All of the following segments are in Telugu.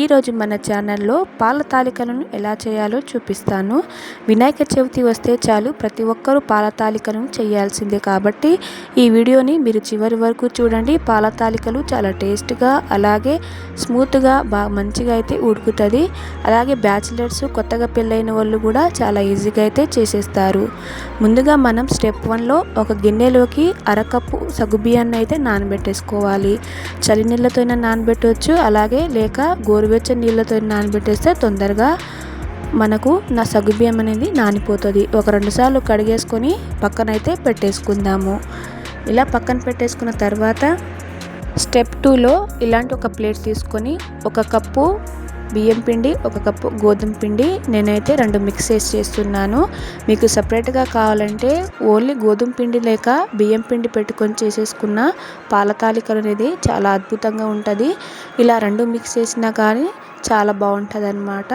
ఈరోజు మన ఛానల్లో పాల తాలికలను ఎలా చేయాలో చూపిస్తాను. వినాయక చవితి వస్తే చాలు ప్రతి ఒక్కరూ పాల తాలికలను చేయాల్సిందే కాబట్టి ఈ వీడియోని మీరు చివరి వరకు చూడండి. పాల తాలికలు చాలా టేస్ట్గా అలాగే స్మూత్గా బాగా మంచిగా అయితే ఉడుకుతుంది. అలాగే బ్యాచిలర్స్ కొత్తగా పెళ్ళైన వాళ్ళు కూడా చాలా ఈజీగా అయితే చేసేస్తారు. ముందుగా మనం స్టెప్ వన్లో ఒక గిన్నెలోకి అరకప్పు సగ్గుబియ్యాన్ని అయితే నానబెట్టేసుకోవాలి. చలి నీళ్ళతో నానబెట్టవచ్చు అలాగే లేక గోరువెచ్చని నీళ్ళతో నానబెట్టేస్తే తొందరగా మనకు నా సగ్గుబియ్యం అనేది నానిపోతుంది. ఒక రెండు సార్లు కడిగేసుకొని పక్కనైతే పెట్టేసుకుందాము. ఇలా పక్కన పెట్టేసుకున్న తర్వాత స్టెప్ టూలో ఇలాంటి ఒక ప్లేట్ తీసుకొని ఒక కప్పు బియ్యం పిండి ఒక కప్పు గోధుమ పిండి. నేనైతే రెండు మిక్స్ చేసి చేస్తున్నాను. మీకు సపరేట్గా కావాలంటే ఓన్లీ గోధుమ పిండి లేక బియ్యం పిండి పెట్టుకొని చేసేసుకున్న పాలతాలికలు అనేది చాలా అద్భుతంగా ఉంటుంది. ఇలా రెండు మిక్స్ చేసినా కానీ చాలా బాగుంటుంది అనమాట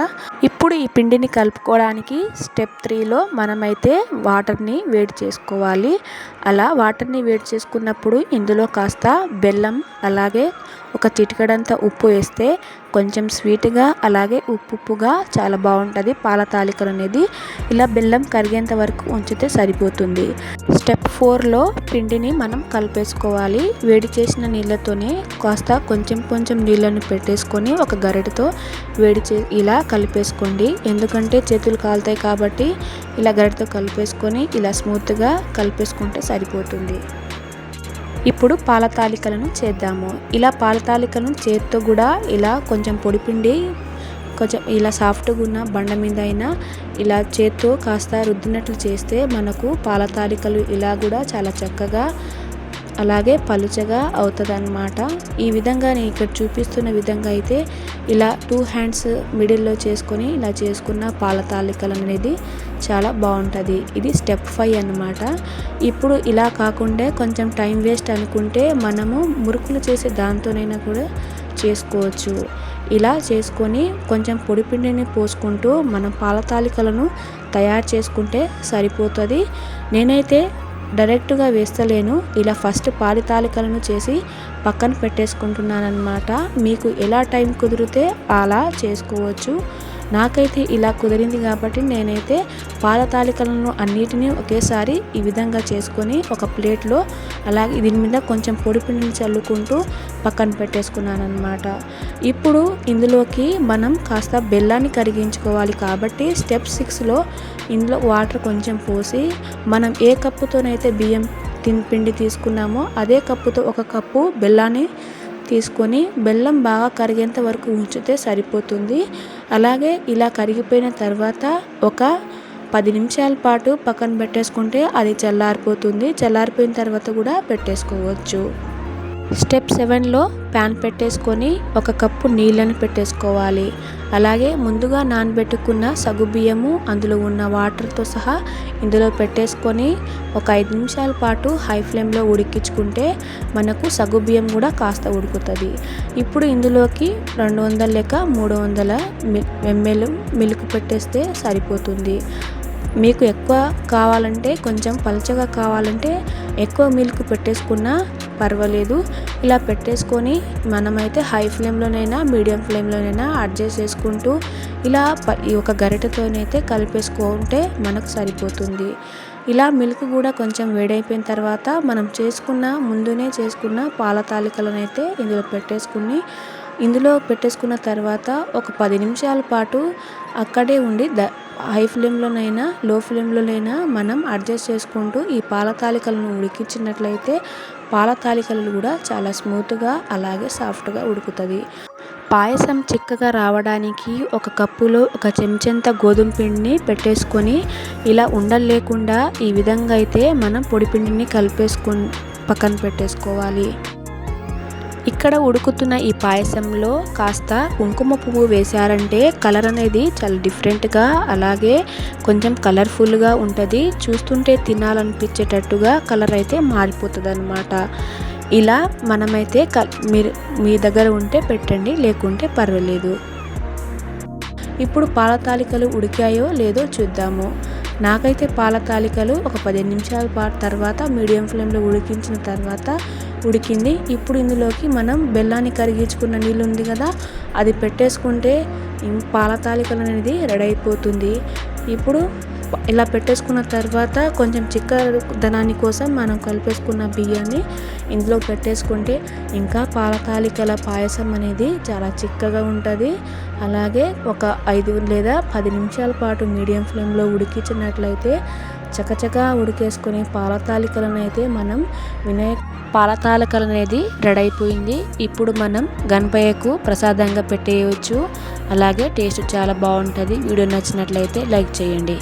ఇప్పుడు ఈ పిండిని కలుపుకోవడానికి స్టెప్ త్రీలో మనమైతే వాటర్ని వేడి చేసుకోవాలి. అలా వాటర్ని వేడి చేసుకున్నప్పుడు ఇందులో కాస్త బెల్లం అలాగే ఒక చిటికడంత ఉప్పు వేస్తే కొంచెం స్వీట్గా అలాగే ఉప్పు ఉప్పుగా చాలా బాగుంటుంది. పాల తాలికలు అనేది ఇలా బెల్లం కరిగేంత వరకు ఉంచితే సరిపోతుంది. స్టెప్ ఫోర్లో పిండిని మనం కలిపేసుకోవాలి. వేడి చేసిన నీళ్ళతోనే కాస్త కొంచెం కొంచెం నీళ్ళను పెట్టేసుకొని ఒక గరిటతో వేడి చే ఇలా కలిపేసుకోండి. ఎందుకంటే చేతులు కాలుతాయి కాబట్టి ఇలా గరిటతో కలిపేసుకొని ఇలా స్మూత్గా కలిపేసుకుంటే సరిపోతుంది. ఇప్పుడు పాలతాలికలను చేద్దాము. ఇలా పాలతాలికలను చేత్తో కూడా ఇలా కొంచెం పొడిపిండి కొంచెం ఇలా సాఫ్ట్గా ఉన్న బండ మీద అయినా ఇలా చేత్తో కాస్త రుద్దినట్లు చేస్తే మనకు పాలతాలికలు ఇలా కూడా చాలా చక్కగా అలాగే పలుచగా అవుతుందన్నమాట. ఈ విధంగా నేను ఇక్కడ చూపిస్తున్న విధంగా అయితే ఇలా టూ హ్యాండ్స్ మిడిల్లో చేసుకొని ఇలా చేసుకున్న పాలతాలికలు అనేది చాలా బాగుంటుంది. ఇది స్టెప్ ఫైవ్ అనమాట ఇప్పుడు ఇలా కాకుండా కొంచెం టైం వేస్ట్ అనుకుంటే మనము మురుకులు చేసే దాంతోనైనా కూడా చేసుకోవచ్చు. ఇలా చేసుకొని కొంచెం పొడిపిండిని పోసుకుంటూ మనం పాల తాలికలను తయారు చేసుకుంటే సరిపోతుంది. నేనైతే డైరెక్ట్గా వేస్తలేను. ఇలా ఫస్ట్ పాలి తాలికలను చేసి పక్కన పెట్టేసుకుంటున్నాను అనమాట మీకు ఎలా టైం కుదిరితే అలా చేసుకోవచ్చు. నాకైతే ఇలా కుదిరింది కాబట్టి నేనైతే పాల తాలికలను అన్నిటినీ ఒకేసారి ఈ విధంగా చేసుకొని ఒక ప్లేట్లో అలాగే దీని మీద కొంచెం పొడి పిండిని చల్లుకుంటూ పక్కన పెట్టేసుకున్నాను అనమాట ఇప్పుడు ఇందులోకి మనం కాస్త బెల్లాన్ని కరిగించుకోవాలి కాబట్టి స్టెప్ సిక్స్లో ఇందులో వాటర్ కొంచెం పోసి మనం ఏ కప్పుతోనైతే బియ్యం తిన్ పిండి తీసుకున్నామో అదే కప్పుతో ఒక కప్పు బెల్లాన్ని తీసుకొని బెల్లం బాగా కరిగేంత వరకు ఉంచితే సరిపోతుంది. అలాగే ఇలా కరిగిపోయిన తర్వాత ఒక పది నిమిషాల పాటు పక్కన పెట్టేసుకుంటే అది చల్లారిపోతుంది. చల్లారిపోయిన తర్వాత కూడా పెట్టేసుకోవచ్చు. స్టెప్ సెవెన్లో ప్యాన్ పెట్టేసుకొని ఒక కప్పు నీళ్ళని పెట్టేసుకోవాలి. అలాగే ముందుగా నానబెట్టుకున్న సగుబియ్యము అందులో ఉన్న వాటర్తో సహా ఇందులో పెట్టేసుకొని ఒక ఐదు నిమిషాల పాటు హై ఫ్లేమ్లో ఉడికించుకుంటే మనకు సగుబియ్యం కూడా కాస్త ఉడుకుతుంది. ఇప్పుడు ఇందులోకి రెండు వందల లేక మూడు వందల ఎంఎల్ మిల్క్ పెట్టేస్తే సరిపోతుంది. మీకు ఎక్కువ కావాలంటే కొంచెం పలచగా కావాలంటే ఎక్కువ మిల్క్ పెట్టేసుకున్నా పర్వాలేదు. ఇలా పెట్టేసుకొని మనమైతే హై ఫ్లేమ్లోనైనా మీడియం ఫ్లేమ్లోనైనా అడ్జస్ట్ చేసుకుంటూ ఇలా ఈ ఒక గరిటెతోనైతే కలిపేసుకుంటే మనకు సరిపోతుంది. ఇలా మిల్క్ కూడా కొంచెం వేడైపోయిన తర్వాత మనం చేసుకున్న ముందునే చేసుకున్న పాల తాలికలను అయితే ఇందులో పెట్టేసుకుని ఇందులో పెట్టేసుకున్న తర్వాత ఒక పది నిమిషాల పాటు అక్కడే ఉండి ద హై ఫ్లేమ్లోనైనా లో ఫ్లేమ్లోనైనా మనం అడ్జస్ట్ చేసుకుంటూ ఈ పాల తాలికలను ఉడికించినట్లయితే పాల తాలికలు కూడా చాలా స్మూత్గా అలాగే సాఫ్ట్గా ఉడుకుతుంది. పాయసం చిక్కగా రావడానికి ఒక కప్పులో ఒక చెంచెంత గోధుమ పిండిని పెట్టేసుకొని ఇలా ఉండలు లేకుండా ఈ విధంగా అయితే మనం పొడి పిండిని కలిపేసుకొని పక్కన పెట్టేసుకోవాలి. ఇక్కడ ఉడుకుతున్న ఈ పాయసంలో కాస్త కుంకుమ పువ్వు వేశారంటే కలర్ అనేది చాలా డిఫరెంట్గా అలాగే కొంచెం కలర్ఫుల్గా ఉంటుంది. చూస్తుంటే తినాలనిపించేటట్టుగా కలర్ అయితే మారిపోతుంది అనమాట ఇలా మనమైతే క మీరు మీ దగ్గర ఉంటే పెట్టండి లేకుంటే పర్వాలేదు. ఇప్పుడు పాల తాలికలు ఉడికాయో లేదో చూద్దాము. నాకైతే పాల తాలికలు ఒక పదిహేను నిమిషాల పాటు తర్వాత మీడియం ఫ్లేమ్లో ఉడికించిన తర్వాత ఉడికింది. ఇప్పుడు ఇందులోకి మనం బెల్లాన్ని కరిగించుకున్న నీళ్ళు ఉంది కదా అది పెట్టేసుకుంటే పాల తాలికలు అనేది రెడీ అయిపోతుంది ఇప్పుడు ఇలా పెట్టేసుకున్న తర్వాత కొంచెం చిక్కదనాన్ని కోసం మనం కలిపేసుకున్న బియ్యాన్ని ఇందులో పెట్టేసుకుంటే ఇంకా పాల తాలికల పాయసం అనేది చాలా చిక్కగా ఉంటుంది. అలాగే ఒక ఐదు లేదా పది నిమిషాల పాటు మీడియం ఫ్లేమ్లో ఉడికించినట్లయితే చకచకా ఉడికేసుకునే పాల అయితే మనం వినాయక పాల తాలికలు అనేది రెడీ అయిపోయింది. ఇప్పుడు మనం గణపయ్యకు ప్రసాదంగా పెట్టేయవచ్చు అలాగే టేస్ట్ చాలా బాగుంటుంది. వీడియో నచ్చినట్లయితే లైక్ చేయండి.